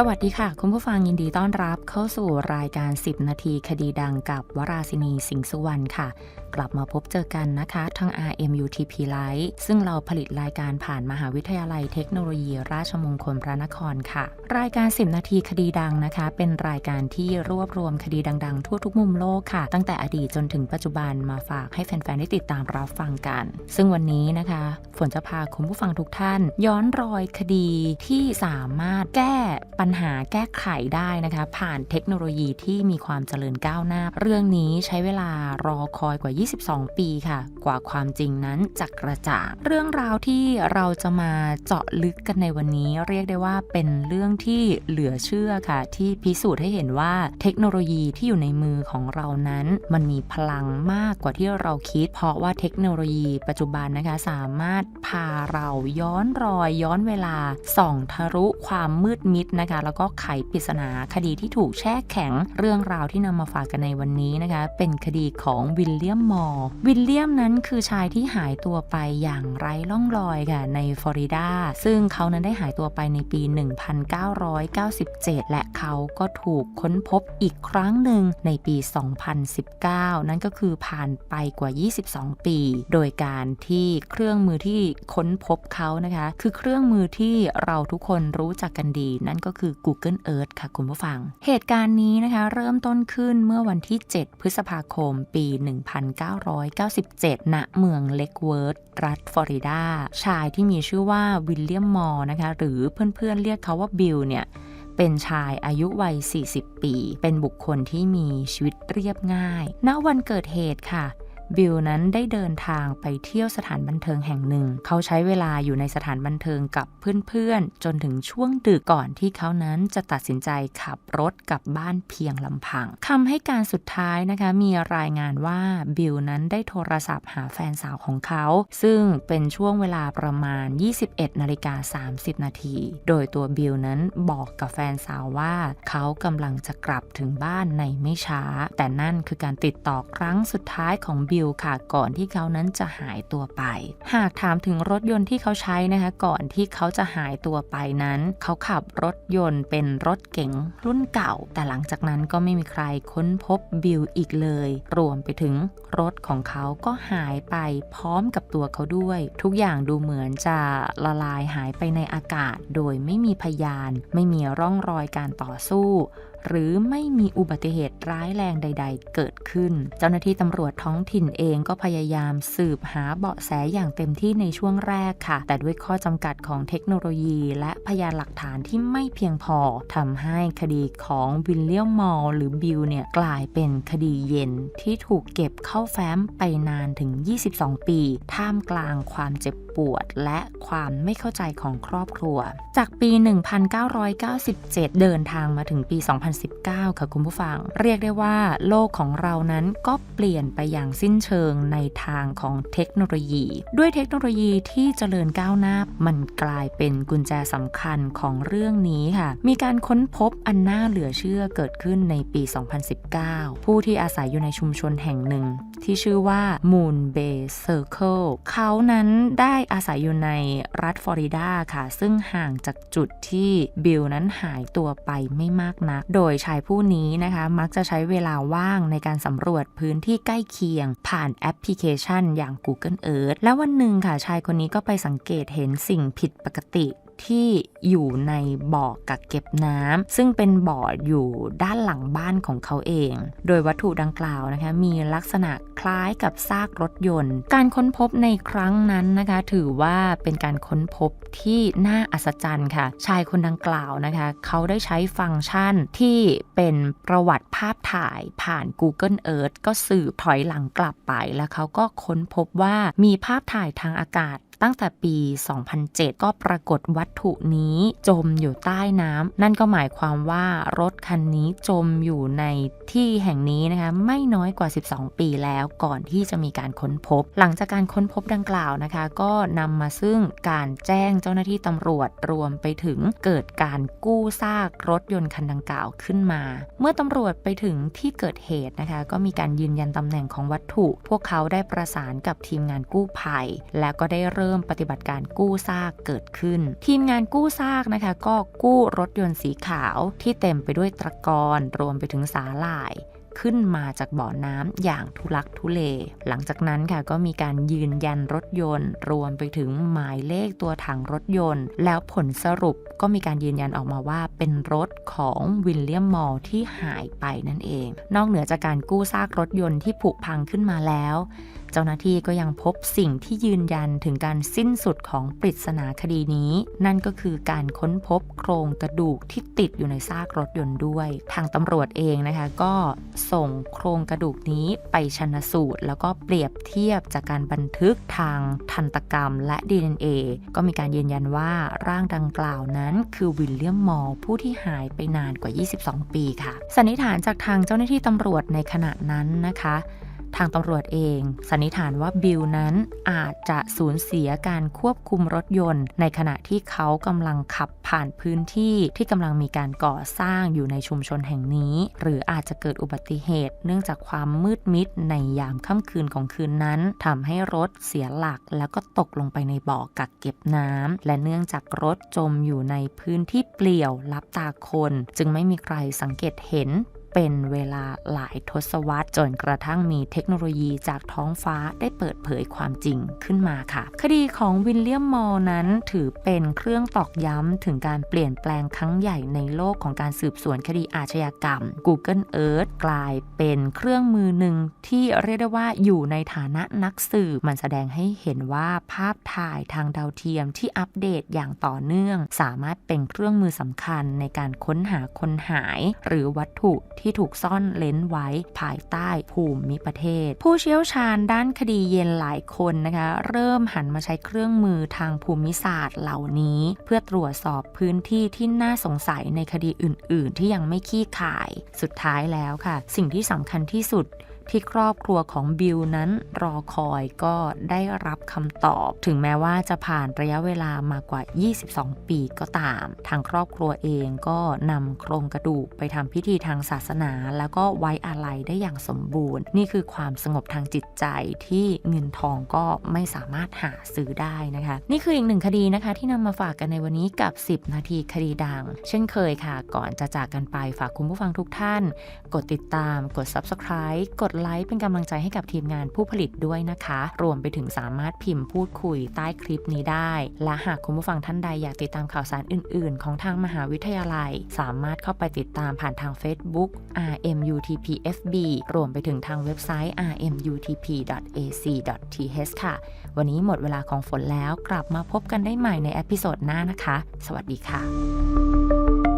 สวัสดีค่ะ คุณผู้ฟังยินดีต้อนรับเข้าสู่รายการ 10 นาทีคดีดังกับวราศินีสิงห์สุวรรณค่ะ กลับมาพบเจอกันนะคะทาง RMUTP Live ซึ่งเราผลิตรายการผ่านมหาวิทยาลัยเทคโนโลยี ราชมงคลพระนครค่ะ รายการ 10 นาทีคดีดังนะคะ เป็นรายการที่รวบรวมคดีดังๆ ทั่วทุกมุมโลกค่ะ ตั้งแต่อดีตจนถึงปัจจุบันมาฝากให้แฟนๆได้ติดตามรับฟังกัน ซึ่งวันนี้นะคะฝนจะพาคุณผู้ฟังทุกท่าน ย้อนรอยคดีที่สามารถแก้ปัญหาแก้ไขได้นะคะ ผ่านเทคโนโลยีที่มีความเจริญก้าวหน้า เรื่องนี้ใช้เวลารอคอยกว่า 22 ปีค่ะ กว่าความจริงนั้นจะกระจ่างเรื่องราวที่เราจะมาเจาะลึกกันในวันนี้ เรียกได้ว่าเป็นเรื่องที่เหลือเชื่อค่ะ ที่พิสูจน์ให้เห็นว่าเทคโนโลยีที่อยู่ในมือของเรานั้น มันมีพลังมากกว่าที่เราคิด เพราะว่าเทคโนโลยีปัจจุบันนะคะสามารถพาเราย้อนรอยย้อนเวลาส่องทะลุความมืดมิดนะคะแล้วก็ไขปริศนาคดีที่ถูกแช่แข็ง เรื่องราวที่นำมาฝากกันในวันนี้นะคะ เป็นคดีของวิลเลียมมอร์วิลเลียมนั้นคือชายที่หายตัวไปอย่างไร้ล่องรอยค่ะในฟลอริดาซึ่งเขานั้นได้หายตัวไปในปี 1997 และเขาก็ถูกค้นพบอีกครั้งหนึ่งในปี 2019 นั่นก็คือผ่านไปกว่า 22 ปี โดยการที่เครื่องมือที่ค้นพบเขานะคะ คือเครื่องมือที่เราทุกคนรู้จักกันดี นั่นก็คือ Google Earth ค่ะคุณผู้ฟัง เหตุการณ์นี้นะคะเริ่มต้นขึ้นเมื่อวันที่ 7 พฤษภาคม ปี 1997 ณ เมืองเล็กเวิร์ธรัฐฟลอริดา ชายที่มีชื่อว่าวิลเลียมมอร์นะคะ หรือเพื่อนๆเรียกเขาว่าบิลเนี่ยเป็นชายอายุวัย 40 ปี เป็นบุคคลที่มีชีวิตเรียบง่าย ณ วันเกิดเหตุค่ะ บิลนั้นได้เดินทางไปเที่ยวสถานบันเทิงแห่งหนึ่ง เขาใช้เวลาอยู่ในสถานบันเทิงกับเพื่อนๆ จนถึงช่วงดึกก่อนที่เขานั้นจะตัดสินใจขับรถกลับบ้านเพียงลำพังคำให้การสุดท้ายนะคะมีรายงานว่าบิลนั้นได้โทรศัพท์หาแฟนสาวของเขา ซึ่งเป็นช่วงเวลาประมาณ 21นาฬิกา30 นาที โดยตัวบิลนั้นบอกกับแฟนสาวว่า เขากำลังจะกลับถึงบ้านในไม่ช้า แต่นั่นคือการติดต่อครั้งสุดท้ายของบิลค่ะ ก่อนที่เขานั้นจะหายตัวไป หากถามถึงรถยนต์ที่เขาใช้นะคะ ก่อนที่เขาจะหายตัวไปนั้น เขาขับรถยนต์เป็นรถเก๋งรุ่นเก่า แต่หลังจากนั้นก็ไม่มีใครค้นพบบิลอีกเลย รวมไปถึงรถของเขาก็หายไปพร้อมกับตัวเขาด้วย ทุกอย่างดูเหมือนจะละลายหายไปในอากาศ โดยไม่มีพยาน ไม่มีร่องรอยการต่อสู้หรือไม่มีอุบัติเหตุร้ายแรงใด ๆ เกิดขึ้น เจ้าหน้าที่ตำรวจท้องถิ่นเองก็พยายามสืบหาเบาะแสอย่างเต็มที่ในช่วงแรกค่ะ แต่ด้วยข้อจำกัดของเทคโนโลยี และพยานหลักฐานที่ไม่เพียงพอทำให้คดีของวิลเลียมมอลหรือบิลเนี่ยกลายเป็นคดีเย็นที่ถูกเก็บเข้าแฟ้มไปนานถึง 22 ปี ท่ามกลางความเจ็บปวดและความไม่เข้าใจของครอบครัว จากปี 1997 เดินทางมาถึงปี 2 2019 ค่ะคุณผู้ฟัง เรียกได้ว่าโลกของเรานั้นก็เปลี่ยนไปอย่างสิ้นเชิงในทางของเทคโนโลยี ด้วยเทคโนโลยีที่เจริญก้าวหน้า มันกลายเป็นกุญแจสำคัญของเรื่องนี้ค่ะ มีการค้นพบอันน่าเหลือเชื่อเกิดขึ้นในปี 2019 ผู้ที่อาศัยอยู่ในชุมชนแห่งหนึ่ง ที่ชื่อว่า Moon Bay Circle เขานั้นได้อาศัยอยู่ในรัฐฟลอริดาค่ะ ซึ่งห่างจากจุดที่บิลนั้นหายตัวไปไม่มากนักโดยชายผู้นี้นะคะมักจะใช้เวลาว่างในการสำรวจพื้นที่ใกล้เคียง ผ่านแอปพลิเคชันอย่าง Google Earth แล้ววันหนึ่งค่ะชายคนนี้ก็ไปสังเกตเห็นสิ่งผิดปกติ ที่อยู่ในบ่อกักเก็บน้ำซึ่งเป็นบ่ออยู่ด้านหลังบ้านของเขาเอง โดยวัตถุดังกล่าวนะคะมีลักษณะคล้ายกับซากรถยนต์ การค้นพบในครั้งนั้นนะคะถือว่าเป็นการค้นพบที่น่าอัศจรรย์ค่ะ ชายคนดังกล่าวนะคะเขาได้ใช้ฟังก์ชันที่เป็นประวัติภาพถ่ายผ่าน Google Earth ก็สืบถอยหลังกลับไปแล้วเขาก็ค้นพบว่ามีภาพถ่ายทางอากาศ ตั้งแต่ปี 2007 ก็ปรากฏวัตถุนี้จมอยู่ใต้น้ำนั่นก็หมายความว่ารถคันนี้จมอยู่ในที่แห่งนี้นะคะไม่น้อยกว่า 12 ปีแล้วก่อนที่จะมีการค้นพบ หลังจากการค้นพบดังกล่าวนะคะ ก็นำมาซึ่งการแจ้งเจ้าหน้าที่ตำรวจรวมไปถึงเกิดการกู้ซากรถยนต์คันดังกล่าวขึ้นมา เมื่อตำรวจไปถึงที่เกิดเหตุนะคะ ก็มีการยืนยันตำแหน่งของวัตถุ พวกเขาได้ประสานกับทีมงานกู้ภัย และก็ได้เริ่มริ่มปฏิบัติการกู้ซากเกิดขึ้น ทีมงานกู้ซากนะคะ ก็กู้รถยนต์สีขาวที่เต็มไปด้วยตะกอนรวมไปถึงสาหร่ายขึ้นมาจากบ่อน้ำอย่างทุลักทุเล หลังจากนั้นค่ะก็มีการยืนยันรถยนต์ รวมไปถึงหมายเลขตัวถังรถยนต์ แล้วผลสรุปก็มีการยืนยันออกมาว่าเป็นรถของวิลเลียมมอลที่หายไปนั่นเอง นอกเหนือจากการกู้ซากรถยนต์ที่ผุพังขึ้นมาแล้ว เจ้าหน้าที่ก็ยังพบสิ่งที่ยืนยันถึงการสิ้นสุดของปริศนาคดีนี้ นั่นก็คือการค้นพบโครงกระดูกที่ติดอยู่ในซากรถยนต์ด้วย ทางตำรวจเองนะคะ ก็ส่งโครงกระดูกนี้ไปชนสูตร แล้วก็เปรียบเทียบจากการบันทึกทางทันตกรรมและ DNA ก็มีการยืนยันว่าร่างดังกล่าวนั้น คือวิลเลียมมอลผู้ที่หายไปนานกว่า 22 ปีค่ะ สันนิษฐานจากทางเจ้าหน้าที่ตำรวจในขณะนั้นนะคะ ทางตำรวจเอง สันนิษฐานว่าบิลนั้นอาจจะสูญเสียการควบคุมรถยนต์ ในขณะที่เขากำลังขับผ่านพื้นที่ที่กำลังมีการก่อสร้างอยู่ในชุมชนแห่งนี้ หรืออาจจะเกิดอุบัติเหตุ เนื่องจากความมืดมิดในยามค่ำคืนของคืนนั้นทำให้รถเสียหลัก แล้วก็ตกลงไปในบ่อกักเก็บน้ำและเนื่องจากรถจมอยู่ในพื้นที่เปลี่ยวลับตาคน จึงไม่มีใครสังเกตเห็น เป็นเวลาหลายทศวรรษจนกระทั่งมีเทคโนโลยีจากท้องฟ้าได้เปิดเผยความจริงขึ้นมาค่ะ คดีของวิลเลียมมอลนั้นถือเป็นเครื่องตอกย้ำถึงการเปลี่ยนแปลงครั้งใหญ่ในโลกของการสืบสวนคดีอาชญากรรม Google Earth กลายเป็นเครื่องมือหนึ่งที่เรียกได้ว่าอยู่ในฐานะนักสืบมันแสดงให้เห็นว่าภาพถ่ายทางดาวเทียมที่อัปเดตอย่างต่อเนื่อง สามารถเป็นเครื่องมือสำคัญในการค้นหาคนหาย หรือวัตถุที่ถูกซ่อนเลนไว้ภายใต้ภูมิประเทศ ผู้เชี่ยวชาญด้านคดีเย็นหลายคนนะคะเริ่มหันมาใช้เครื่องมือทางภูมิศาสตร์เหล่านี้ เพื่อตรวจสอบพื้นที่ที่น่าสงสัยในคดีอื่น ๆ ที่ยังไม่ขี้ข่าย สุดท้ายแล้วค่ะ สิ่งที่สำคัญที่สุด ที่ครอบครัวของบิลนั้นรอคอยก็ได้รับคำตอบ ถึงแม้ว่าจะผ่านระยะเวลามากว่า 22 ปีก็ตาม ทางครอบครัวเองก็นำโครงกระดูกไปทำพิธีทางศาสนา แล้วก็ไว้อาลัยได้อย่างสมบูรณ์ นี่คือความสงบทางจิตใจที่เงินทองก็ไม่สามารถหาซื้อได้นะคะ นี่คืออีกหนึ่งคดีนะคะที่นำมาฝากกันในวันนี้กับ 10 นาทีคดีดัง เช่นเคยค่ะ ก่อนจะจากกันไปฝากคุณผู้ฟังทุกท่าน กดติดตามกด subscribe กดไลค์เป็นกำลังใจให้กับทีมงานผู้ผลิตด้วยนะคะ รวมไปถึงสามารถพิมพ์พูดคุยใต้คลิปนี้ได้ และหากคุณผู้ฟังท่านใดอยากติดตามข่าวสารอื่น ๆ ของทางมหาวิทยาลัย สามารถเข้าไปติดตามผ่านทาง Facebook RMUTPFB รวมไปถึงทางเว็บไซต์ rmutp.ac.th ค่ะ วันนี้หมดเวลาของฝนแล้วกลับมาพบกันได้ใหม่ในเอพิโซดหน้านะคะ สวัสดีค่ะ